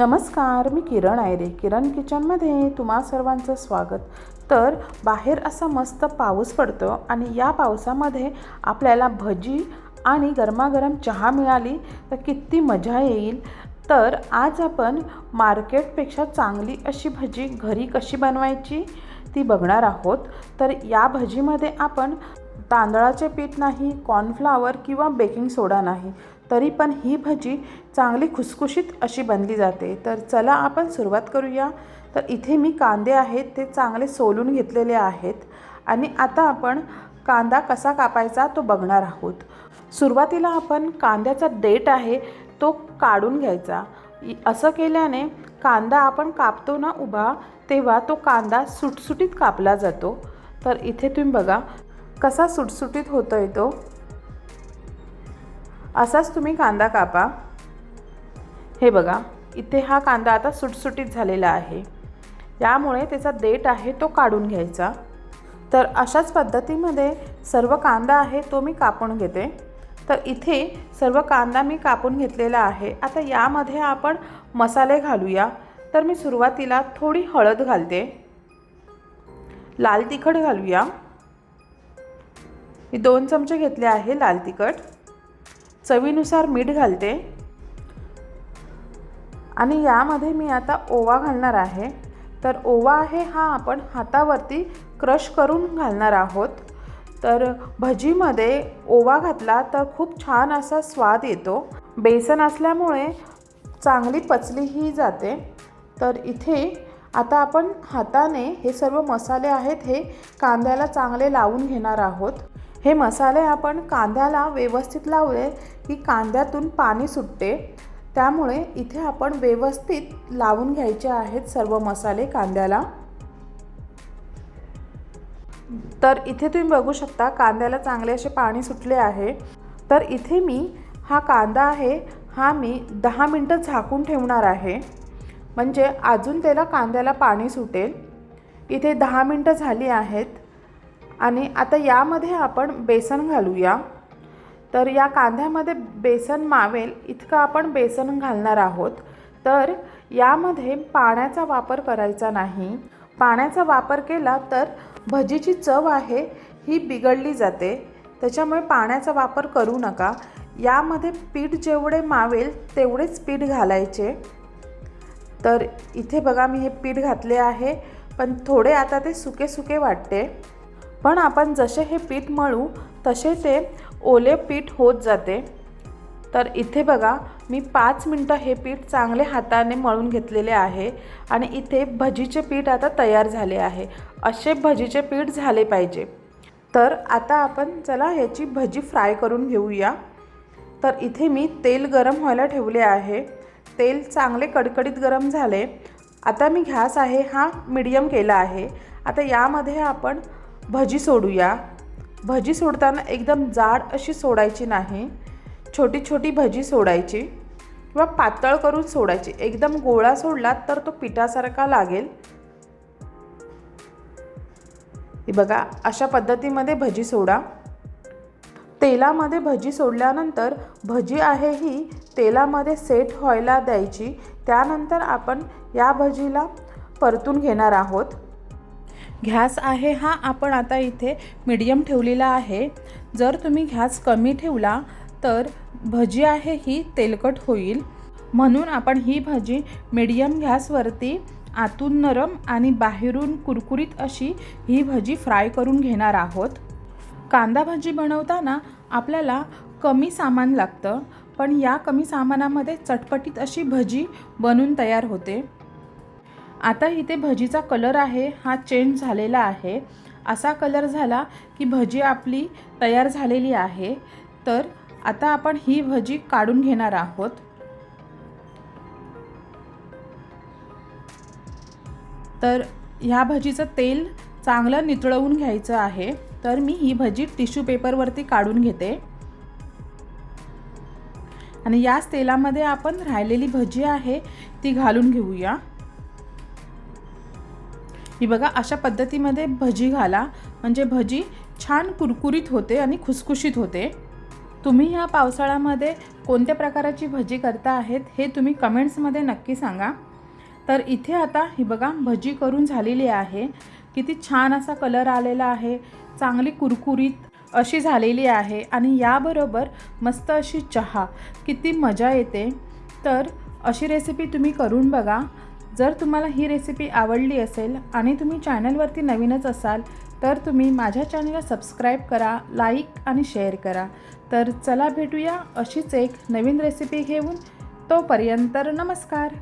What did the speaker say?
नमस्कार मी किरण आयरे. किरण किचनमध्ये तुम्हा सर्वांचं स्वागत. तर बाहेर असा मस्त पाऊस पडतो आणि या पावसामध्ये आपल्याला भजी आणि गरमागरम चहा मिळाली तर किती मजा येईल. तर आज आपण मार्केटपेक्षा चांगली अशी भजी घरी कशी बनवायची ती बघणार आहोत. तर या भजीमध्ये आपण तांदळाचे पीठ नाही कॉर्नफ्लावर किंवा बेकिंग सोडा नाही. तरी पण ही भजी चांगली खुसखुशीत अशी बनली जाते. तर चला आपण सुरुवात करूया. तर इथे मी कांदे आहेत ते चांगले सोलून घेतलेले आहेत. आणि आता आपण कांदा कसा कापायचा तो बघणार आहोत. सुरुवातीला आपण कांद्याचा डेट आहे तो काढून घ्यायचा. असं केल्याने कांदा आपण कापतो ना उभा तेव्हा तो कांदा सुटसुटीत कापला जातो. तर इथे तुम्ही बघा कसा सुटसुटीत होतो आहे तो. असाच तुम्ही कांदा कापा. हे बघा इथे हा कांदा आता सुटसुटीत झालेला आहे. यामुळे त्याचा देठ आहे तो काढून घ्यायचा. तर अशाच पद्धतीमध्ये सर्व कांदा आहे तो मी कापून घेते. तर इथे सर्व कांदा मी कापून घेतलेला आहे. आता यामध्ये आपण मसाले घालूया. तर मी सुरुवातीला थोडी हळद घालते. लाल तिखट घालूया. मी दोन चमचे घेतले आहे लाल तिखट. चवीनुसार मीठ घालते. आणि यामध्ये मी आता ओवा घालणार आहे. तर ओवा आहे हा आपण हातावरती क्रश करून घालणार आहोत. तर भजीमध्ये ओवा घातला तर खूप छान असा स्वाद येतो. बेसन असल्यामुळे चांगली पचलीही जाते. तर इथे आता आपण हाताने हे सर्व मसाले आहेत हे कांद्याला चांगले लावून घेणार आहोत. हे मसाले आपण कांद्याला व्यवस्थित लावले की कांद्यातून पाणी सुटते. त्यामुळे इथे आपण व्यवस्थित लावून घ्यायचे आहेत सर्व मसाले कांद्याला. तर इथे तुम्ही बघू शकता कांद्याला चांगले असे पाणी सुटले आहे. तर इथे मी हा कांदा आहे हा मी दहा मिनटं झाकून ठेवणार आहे. म्हणजे अजून त्याला कांद्याला पाणी सुटेल. इथे दहा मिनटं झाली आहेत. आणि आता यामध्ये आपण बेसन घालूया. तर या कांद्यामध्ये बेसन मावेल इतकं आपण बेसन घालणार आहोत. तर यामध्ये पाण्याचा वापर करायचा नाही. पाण्याचा वापर केला तर भजीची चव आहे ही बिघडली जाते. त्याच्यामुळे पाण्याचा वापर करू नका. यामध्ये पीठ जेवढे मावेल तेवढेच पीठ घालायचे. तर इथे बघा मी हे पीठ घातले आहे पण थोडे आता ते सुके सुके वाटते. पण आपण जसे हे पीठ मळू तसे ते ओले पीठ होत जाते. तर इथे बघा मी पाच मिनटं हे पीठ चांगले हाताने मळून घेतलेले आहे आणि इथे भजीचे पीठ आता तयार झाले आहे. असे भजीचे पीठ झाले पाहिजे. तर आता आपण चला ह्याची भजी फ्राय करून घेऊया. तर इथे मी तेल गरम व्हायला ठेवले आहे. तेल चांगले कडकडीत गरम झाले. आता मी घास आहे हा मीडियम केला आहे. आता यामध्ये आपण भजी सोडूया. भजी सोडताना एकदम जाड अशी सोडायची नाही. छोटी छोटी भजी सोडायची किंवा पातळ करून सोडायची. एकदम गोळा सोडला तर तो पिठासारखा लागेल. हे बघा अशा पद्धतीमध्ये भजी सोडा. तेलामध्ये भजी सोडल्यानंतर भजी आहे ही तेलामध्ये सेट व्हायला द्यायची. त्यानंतर आपण या भजीला परतून घेणार आहोत. घॅस आहे हा आपण आता इथे मीडियम ठेवलेला आहे. जर तुम्ही घॅस कमी ठेवला तर भजी आहे ही तेलकट होईल. म्हणून आपण ही भजी मीडियम गॅसवरती आतून नरम आणि बाहेरून कुरकुरीत अशी ही भजी फ्राय करून घेणार आहोत. कांदा भाजी बनवताना आपल्याला कमी सामान लागतं पण या कमी सामानामध्ये चटपटीत अशी भजी बनून तयार होते. आता इथे भजीचा कलर आहे हा चेंज झालेला आहे. असा कलर झाला की भजी आपली तयार झालेली आहे. तर आता आपण ही भजी काढून घेणार आहोत. तर ह्या भजीचं तेल चांगलं नितळवून घ्यायचं आहे. तर मी ही भजी टिश्यू पेपरवरती काढून घेते. आणि याच तेलामध्ये आपण राहिलेली भजी आहे ती घालून घेऊया. ही बघा अशा पद्धतीमध्ये भजी घाला. म्हणजे भजी छान कुरकुरीत होते आणि खुसखुशीत होते. तुम्ही ह्या पावसाळ्यामध्ये कोणत्या प्रकाराची भजी करता आहेत हे तुम्ही कमेंट्समध्ये नक्की सांगा. तर इथे आता ही बघा भजी करून झालेली आहे. किती छान असा कलर आलेला आहे. चांगली कुरकुरीत अशी झालेली आहे. आणि याबरोबर मस्त अशी चहा. किती मजा येते. तर अशी रेसिपी तुम्ही करून बघा. जर तुम्हाला ही रेसिपी आवडली असेल आणि तुम्ही चॅनलवरती नवीनच असाल तर तुम्ही माझ्या चॅनलला सबस्क्राईब करा लाईक आणि शेअर करा. तर चला भेटूया अशीच एक नवीन रेसिपी घेऊन. तोपर्यंत नमस्कार.